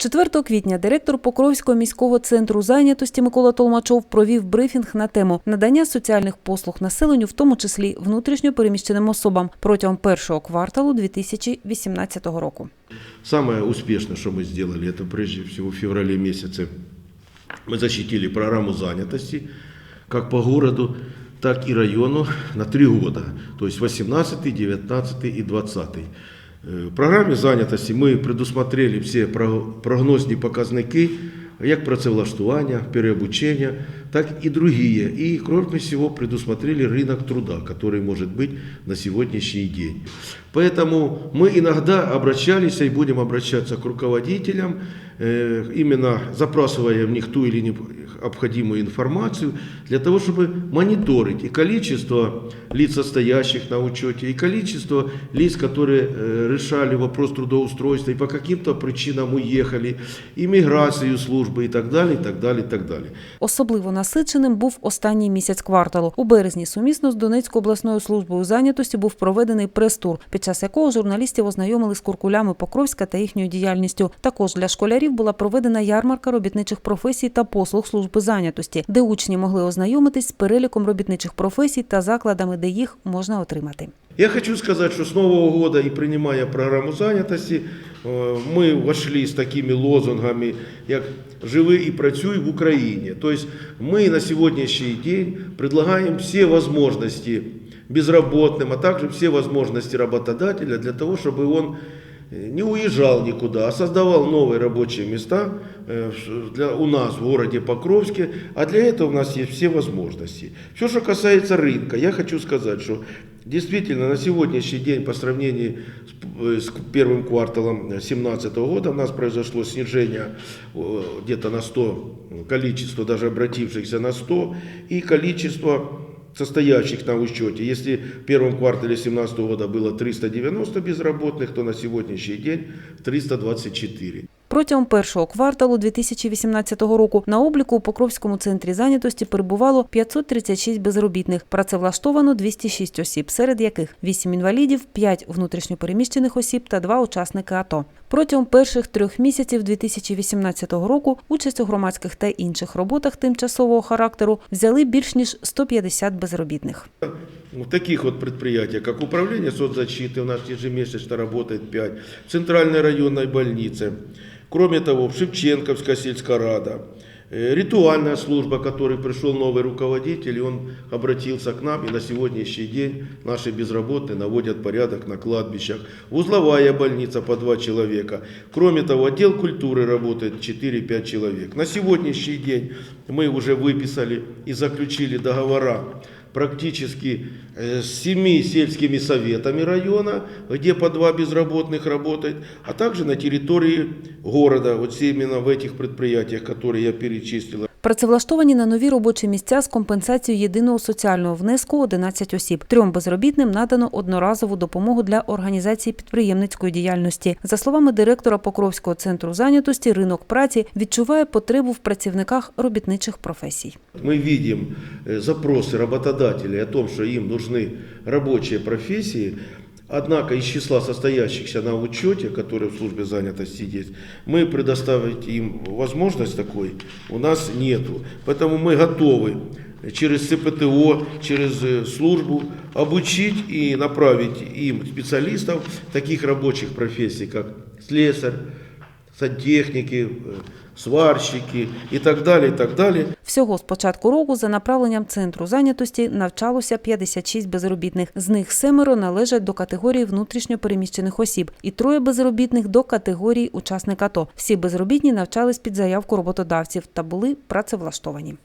4 квітня директор Покровського міського центру зайнятості Микола Толмачов провів брифінг на тему надання соціальних послуг населенню, в тому числі внутрішньо переміщеним особам, протягом першого кварталу 2018 року. Самое успешное, что мы сделали, это прежде всего в феврале месяце мы защитили программу занятости как по городу, так и району на три года, то есть 18, 19 и 20. Э, В програмі занятості ми предусмотрели всі про- прогнозні показники, як працевлаштування, переобучення, так і другие. И, кроме всего, предусмотрели рынок труда, который может быть на сегодняшний день. Поэтому мы иногда обращались и будем обращаться к руководителям, э, именно запрашивая в них ту или необходимую информацию, для того, чтобы мониторить и количество лиц, состоящих на учете, и количество лиц, которые э, решали вопрос трудоустройства и по каким-то причинам уехали, и миграцию службы и так далее, и так далее, и так далее. Особливо насиченим був останній місяць кварталу. У березні сумісно з Донецькою обласною службою зайнятості був проведений прес-тур, під час якого журналістів ознайомили з куркулями Покровська та їхньою діяльністю. Також для школярів була проведена ярмарка робітничих професій та послуг служби зайнятості, де учні могли ознайомитись з переліком робітничих професій та закладами, де їх можна отримати. Я хочу сказать, что с Нового года и принимая программу занятости, э, мы вошли с такими лозунгами, как «Живи и працюй в Украине». То есть мы на сегодняшний день предлагаем все возможности безработным, а также все возможности работодателя для того, чтобы он э, Не уезжал никуда, а создавал новые рабочие места э, для, у нас в городе Покровске, а для этого у нас есть все возможности. Все, что касается рынка, я хочу сказать, что действительно на сегодняшний день по сравнению с, э, с первым кварталом 2017 года у нас произошло снижение э, где-то на 100, количество даже обратившихся на 100 и количество состоящих на учете. Если в первом квартале 2017 года было 390 безработных, то на сегодняшний день 324. Протягом першого кварталу 2018 року на обліку у Покровському центрі зайнятості перебувало 536 безробітних. Працевлаштовано 206 осіб, серед яких 8 інвалідів, 5 внутрішньопереміщених осіб та 2 учасники АТО. Протягом перших трьох місяців 2018 року участь у громадських та інших роботах тимчасового характеру взяли більш ніж 150 безробітних. В таких вот предприятиях, как управление соцзащиты, у нас ежемесячно работает 5, в Центральной районной больнице, кроме того, в Шевченковская сельская рада, э, ритуальная служба, который пришел новый руководитель, и он обратился к нам, и на сегодняшний день наши безработные наводят порядок на кладбищах. Узловая больница по два человека. Кроме того, отдел культуры работает 4-5 человек. На сегодняшний день мы уже выписали и заключили договора практически э, с семи сельскими советами района, где по два безработных работает, а также на территории города, вот именно в этих предприятиях, которые я перечислил. Працевлаштовані на нові робочі місця з компенсацією єдиного соціального внеску 11 осіб. Трьом безробітним надано одноразову допомогу для організації підприємницької діяльності. За словами директора Покровського центру зайнятості, ринок праці відчуває потребу в працівниках робітничих професій. Мы видим э, запросы работодателей о том, что им нужны рабочие профессии, однако из числа состоящихся на учете, которые в службе занятости есть, мы предоставить им возможность такой у нас нету. Поэтому мы готовы через ЦПТО, через э, службу обучить и направить им специалистов таких рабочих профессий, как слесарь, сантехники, э, сварщики і так далі. і так далі. Всього з початку року за направленням центру зайнятості навчалося 56 безробітних. З них семеро належать до категорії внутрішньопереміщених осіб і троє безробітних до категорії учасника АТО. Всі безробітні навчались під заявку роботодавців та були працевлаштовані.